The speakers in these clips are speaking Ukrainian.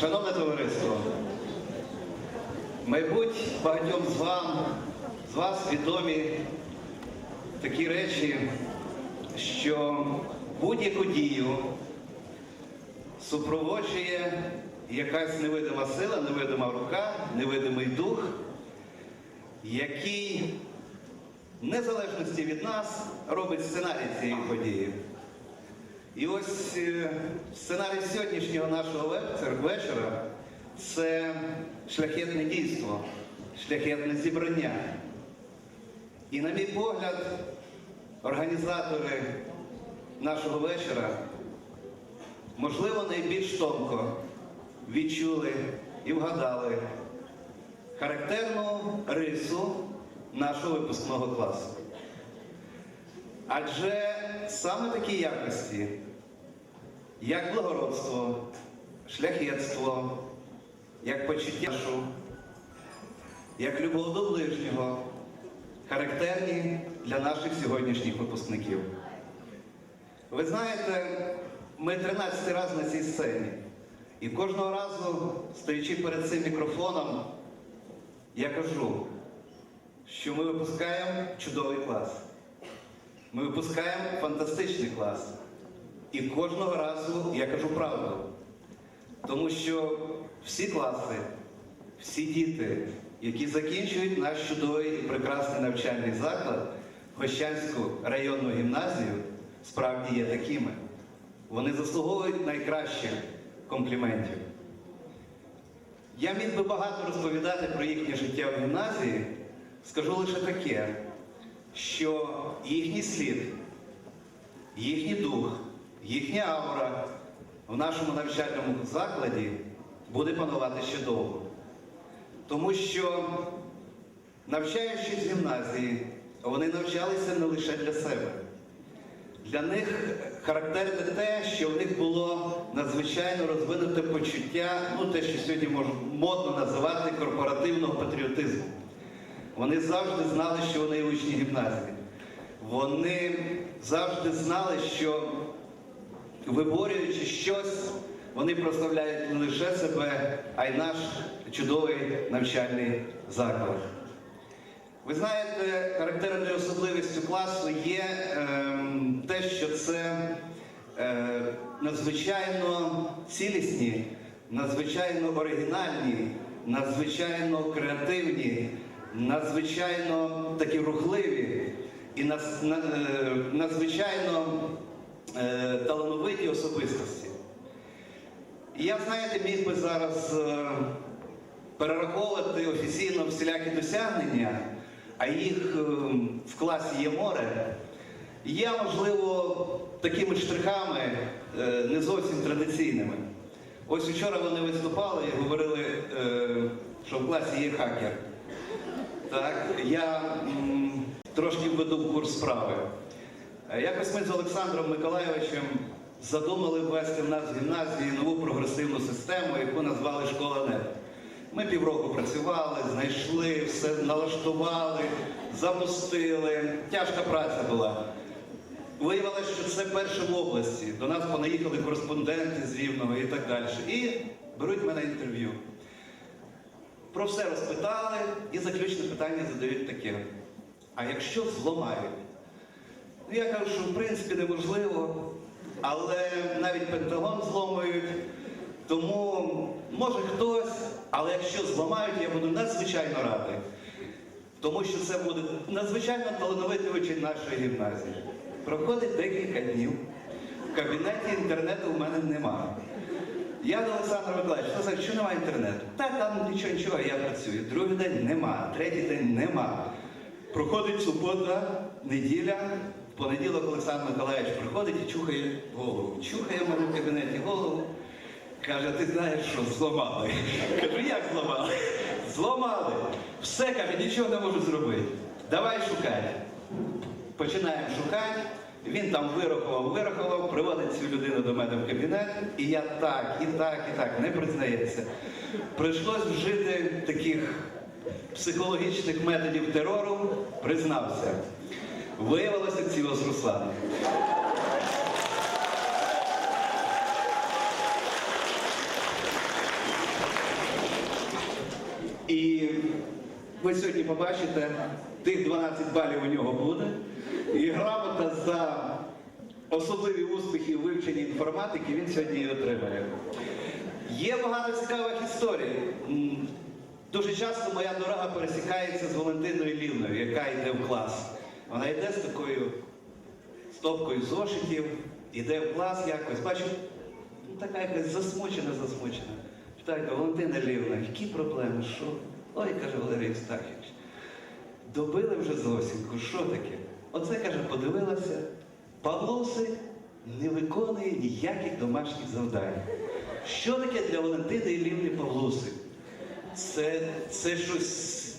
Шановне товариство, мабуть, багатьом з вам, з вас відомі такі речі, що будь-яку дію супроводжує якась невидима сила, невидима рука, невидимий дух, який в незалежності від нас робить сценарій цієї події. І ось е, сценарій сьогоднішнього нашого вечора це шляхетне дійство, шляхетне зібрання. І, на мій погляд, організатори нашого вечора, можливо, найбільш тонко відчули і вгадали характерну рису нашого випускного класу. Адже саме такі якості, як благородство, шляхетство, як почуття, як любов до ближнього, характерні для наших сьогоднішніх випускників. Ви знаєте, ми 13 раз на цій сцені, і кожного разу, стоячи перед цим мікрофоном, я кажу, що ми випускаємо чудовий клас. Ми випускаємо фантастичний клас. І кожного разу я кажу правду. Тому що всі класи, всі діти, які закінчують наш чудовий і прекрасний навчальний заклад, Гощанську районну гімназію, справді є такими. Вони заслуговують найкращих компліментів. Я міг би багато розповідати про їхнє життя в гімназії, скажу лише таке, що їхній слід, їхній дух, їхня аура в нашому навчальному закладі буде панувати ще довго. Тому що, навчаючись в гімназії, вони навчалися не лише для себе. Для них характерне те, що в них було надзвичайно розвинуте почуття, ну те, що сьогодні можна модно називати корпоративного патріотизму. Вони завжди знали, що вони учні гімназії. Вони завжди знали, що виборюючи щось, вони прославляють не лише себе, а й наш чудовий навчальний заклад. Ви знаєте, характерною особливістю класу є ем, те, що це е, надзвичайно цілісні, надзвичайно оригінальні, надзвичайно креативні, надзвичайно такі рухливі і е, надзвичайно е, талановиті особистості. І я, знаєте, міг би зараз е, перераховувати офіційно всілякі досягнення, а їх в класі є море. Я, можливо, такими штрихами не зовсім традиційними. Ось вчора вони виступали і говорили, що в класі є хакер. Так, я м, трошки введу в курс справи. Е, Якось ми з Олександром Миколайовичем задумали ввести в нас в гімназії нову прогресивну систему, яку назвали Школа НЕП. Ми півроку працювали, знайшли, все налаштували, запустили. Тяжка праця була. Виявилося, що це перше в області. До нас понаїхали кореспонденти з Рівного і так далі. І беруть мене інтерв'ю. Про все розпитали і заключне питання задають таке. А якщо зламають? Ну, я кажу, що в принципі неможливо, але навіть Пентагон зломують. Тому може хтось, але якщо зламають, я буду надзвичайно радий. Тому що це буде надзвичайно талановитий учень нашої гімназії. Проходить декілька днів. В кабінеті інтернету в мене немає. Я до Олександра Миколаївича, сказав, що немає інтернету? Та там нічого, нічого, я працюю. Другий день нема, третій день нема. Проходить субота, неділя, в понеділок Олександр Миколаївич приходить і чухає голову. Чухає в мене в кабінеті голову. Каже, ти знаєш, що зламали. Кажу, як зламали? Зламали. Все, каже, нічого не можу зробити. Давай шукай. Починаємо шукати. Він там вирахував, вирахував, приводить цю людину до мене в кабінет, і я так, і так, і так не признається. Прийшлось вжити таких психологічних методів терору, признався. Виявилося ціло з Русланом. І ви сьогодні побачите, тих 12 балів у нього буде. І грамота за особливі успіхи у вивченні інформатики він сьогодні і отримає. Є багато цікавих історій. Дуже часто моя дорога пересікається з Валентиною Лівною, яка йде в клас. Вона йде з такою стопкою зошитів, йде в клас якось, бачу, ну, така якась засмучена, засмучена. Питаю, Валентина Лівна, які проблеми? Що? Ой, каже Валерій Євстахович, добили вже Зосіньку, що таке? Оце, каже, подивилася, Павлосик не виконує ніяких домашніх завдань. Що таке для Валентини Іллівни Павлусик? Це, це щось.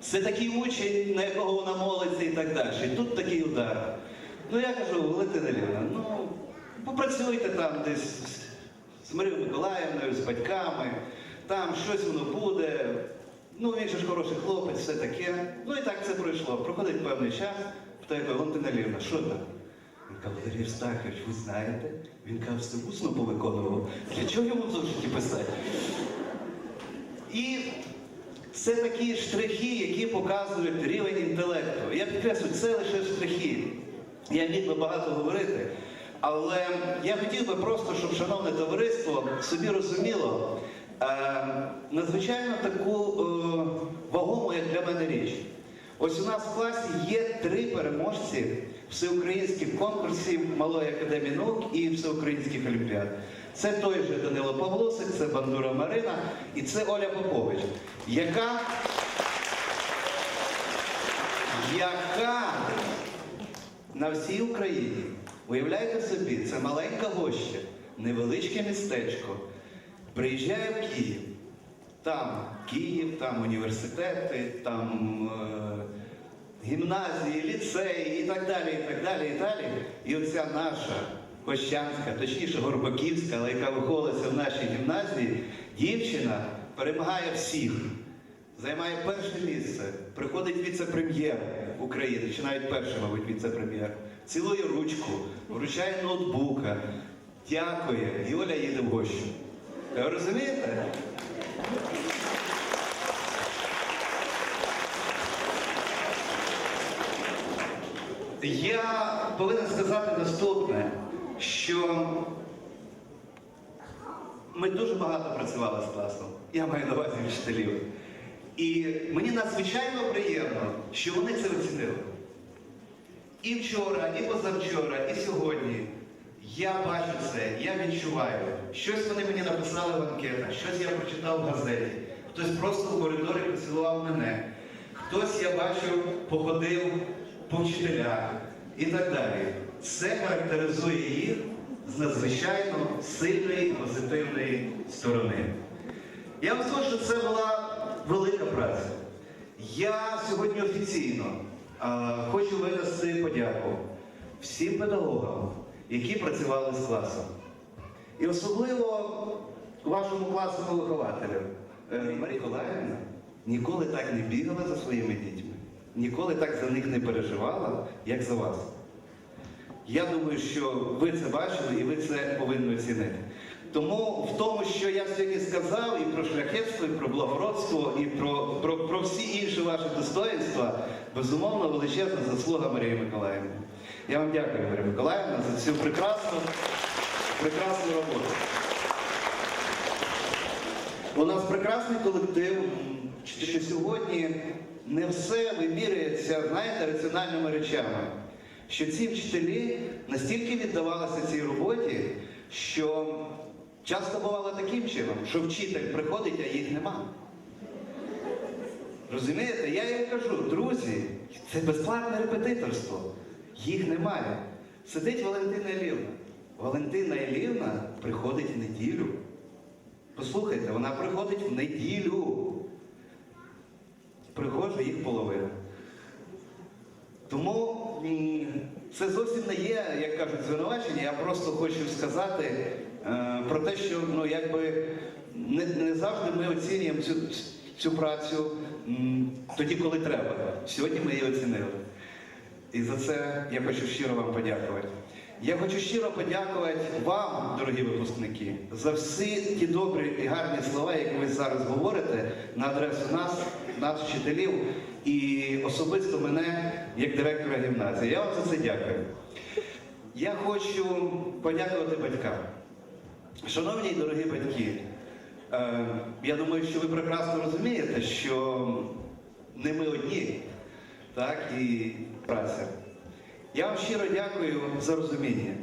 Це такий учень, на якого вона молиться і так далі. Тут такий удар. Ну я кажу, Валентина Лівна, ну попрацюйте там десь з Марією Миколаївною, з батьками, там щось воно буде. Ну, він же ж хороший хлопець, все таке. Ну і так це пройшло. Проходить певний час, питає Валентина Лівна, що там? Він каже, Валерій Євстахович, ви знаєте? Він каже, все усно повиконував. Для чого йому в зошиті писати? І це такі штрихи, які показують рівень інтелекту. Я підкреслю, це лише штрихи. Я міг би багато говорити, але я хотів би просто, щоб шановне товариство собі розуміло надзвичайно таку е, вагому, як для мене річ. Ось у нас в класі є три переможці всеукраїнських конкурсів Малої академії наук і всеукраїнських олімпіад. Це той же Данило Павлосик, це Бандура Марина і це Оля Попович, яка, яка на всій Україні, уявляєте собі, це маленька гоща, невеличке містечко, приїжджає в Київ. Там Київ, там університети, там е, гімназії, ліцеї і так далі, і так далі, і далі. І оця наша Гощанська, точніше Горбаківська, але яка виховувалася в нашій гімназії, дівчина перемагає всіх, займає перше місце, приходить віце-прем'єр України, чи навіть перший, мабуть, віце-прем'єр, цілує ручку, вручає ноутбука, дякує, і Оля їде в гощу. Ви розумієте? Я повинен сказати наступне, що ми дуже багато працювали з класом. Я маю на увазі вчителів. І мені надзвичайно приємно, що вони це оцінили. І вчора, і позавчора, і сьогодні. Я бачу це, я відчуваю. Щось вони мені написали в анкетах, щось я прочитав в газеті, хтось просто в коридорі поцілував мене, хтось, я бачу, походив по вчителях і так далі. Це характеризує їх з надзвичайно сильної позитивної сторони. Я вам скажу, що це була велика праця. Я сьогодні офіційно а, хочу винести подяку всім педагогам, які працювали з класом. І особливо вашому класному вихователю. Е, Марія Миколаївна ніколи так не бігала за своїми дітьми, ніколи так за них не переживала, як за вас. Я думаю, що ви це бачили і ви це повинні оцінити. Тому в тому, що я сьогодні сказав, і про шляхетство, і про благородство, і про, про, про всі інші ваші достоїнства, безумовно, величезна заслуга Марії Миколаївни. Я вам дякую, Марія Миколаївна, за цю прекрасну, прекрасну роботу. У нас прекрасний колектив, що сьогодні не все вимірюється, знаєте, раціональними речами. Що ці вчителі настільки віддавалися цій роботі, що часто бувало таким чином, що вчитель приходить, а їх нема. Розумієте, я їм кажу, друзі, це безплатне репетиторство. Їх немає. Сидить Валентина Ілівна. Валентина Ілівна приходить в неділю. Послухайте, вона приходить в неділю. Приходжу їх половина. Тому це зовсім не є, як кажуть, звинувачення. Я просто хочу сказати е, про те, що ну, якби не, не завжди ми оцінюємо цю, цю працю тоді, коли треба. Сьогодні ми її оцінили. І за це я хочу щиро вам подякувати. Я хочу щиро подякувати вам, дорогі випускники, за всі ті добрі і гарні слова, які ви зараз говорите на адресу нас, нас, вчителів, і особисто мене як директора гімназії. Я вам за це дякую. Я хочу подякувати батькам. Шановні дорогі батьки, е, я думаю, що ви прекрасно розумієте, що не ми одні, так, і праця. Я вам щиро дякую за розуміння.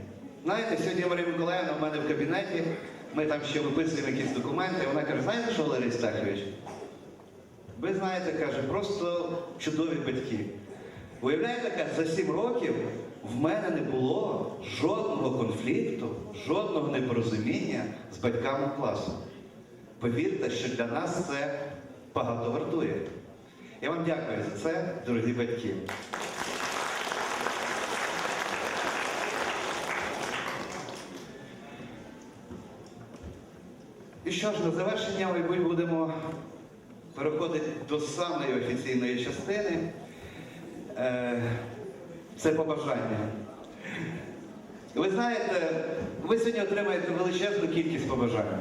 Знаєте, сьогодні Марія Миколаївна в мене в кабінеті, ми там ще виписуємо якісь документи, вона каже, знаєте що, Валерій Стахович? Ви знаєте, каже, просто чудові батьки. Уявляєте, каже, за сім років в мене не було жодного конфлікту, жодного непорозуміння з батьками класу. Повірте, що для нас це багато вартує. Я вам дякую за це, дорогі батьки. І що ж, на завершення, мабуть, будемо переходити до самої офіційної частини. Е, Це побажання. Ви знаєте, ви сьогодні отримаєте величезну кількість побажань.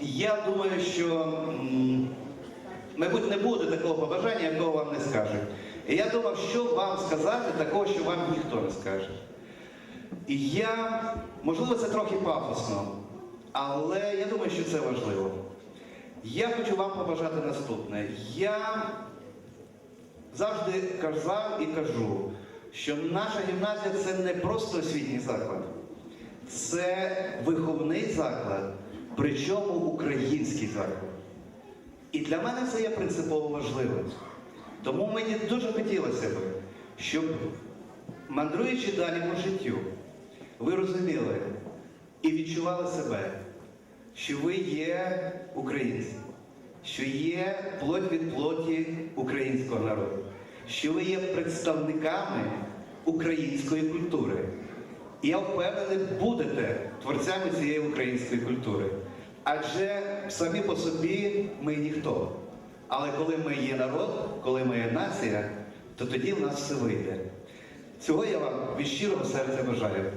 Я думаю, що, мабуть, не буде такого побажання, якого вам не скажуть. І я думав, що вам сказати такого, що вам ніхто не скаже. І я, можливо, це трохи пафосно, але я думаю, що це важливо. Я хочу вам побажати наступне. Я завжди казав і кажу, що наша гімназія це не просто освітній заклад, це виховний заклад, причому український заклад. І для мене це є принципово важливим. Тому мені дуже хотілося б, щоб мандруючи далі по життю, ви розуміли і відчували себе, що ви є українці, що є плоть від плоті українського народу, що ви є представниками української культури. І я впевнений, будете творцями цієї української культури. Адже самі по собі ми ніхто. Але коли ми є народ, коли ми є нація, то тоді в нас все вийде. Цього я вам від щирого серця бажаю.